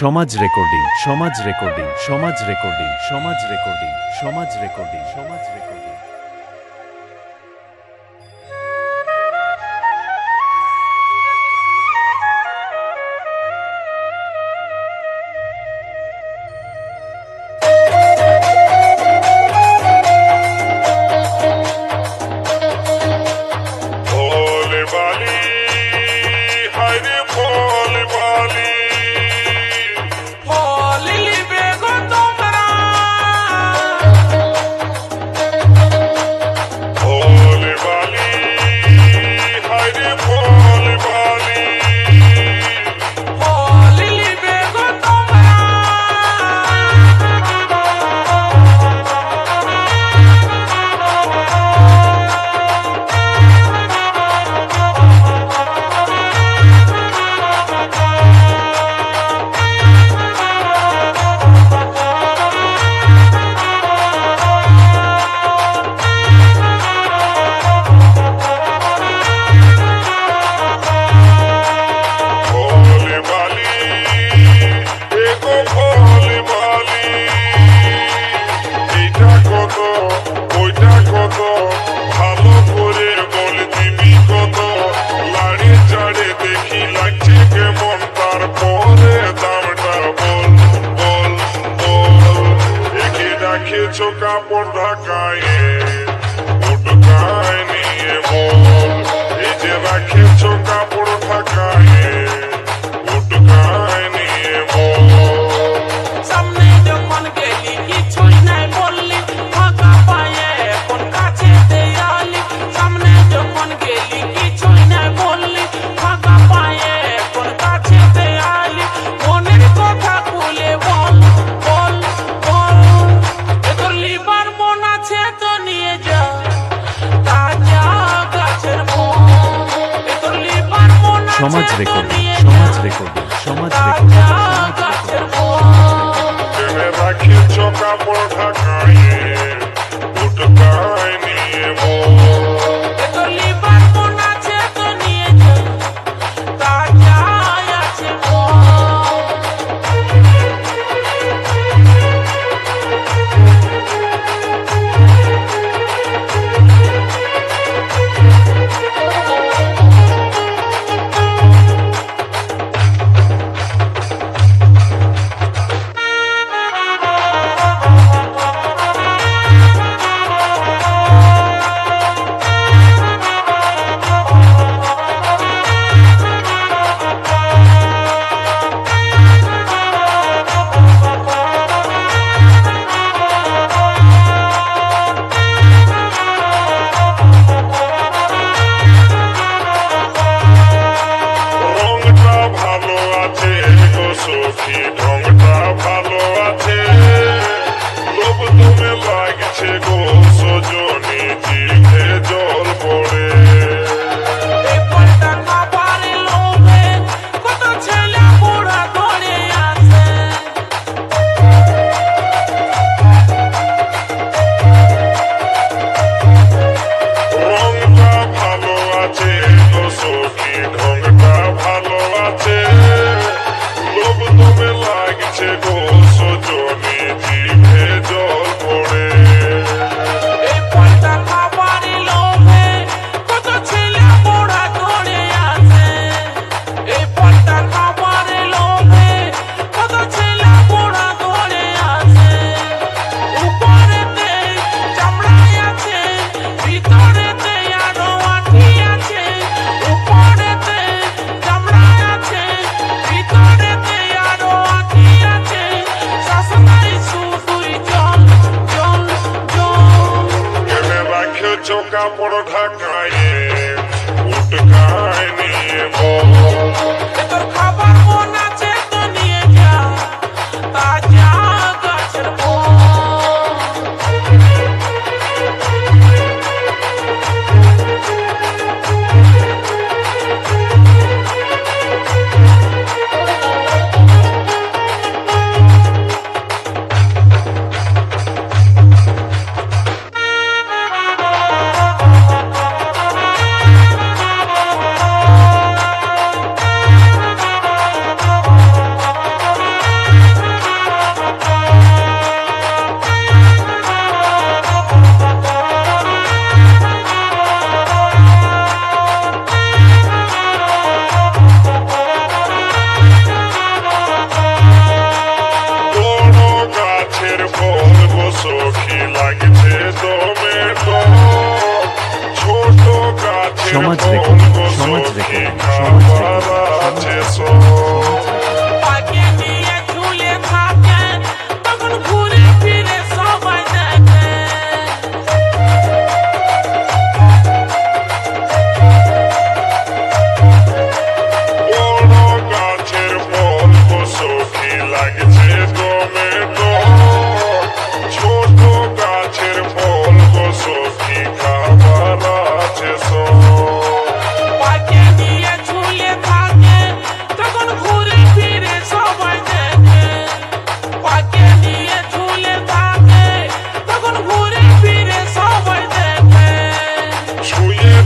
সমাজ রেকর্ডিং সমাজ রেকর্ডিং সমাজ রেকর্ডিং সমাজ রেকর্ডিং সমাজ রেকর্ডিং সমাজ রেকর্ডিং। চোখা পর্দা গায়ে देखो।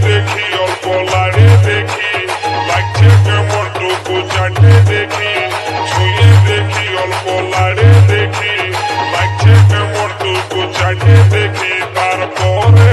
দেখি অল্প লাড়ে দেখি, লাগছে কেমন টুকু চাটে দেখি ছুঁয়ে দেখি অল্প লাড়ে দেখি, লাগছে কেমন টুকু চাটে দেখি, তারপরে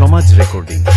সমাজ রেকর্ডিং।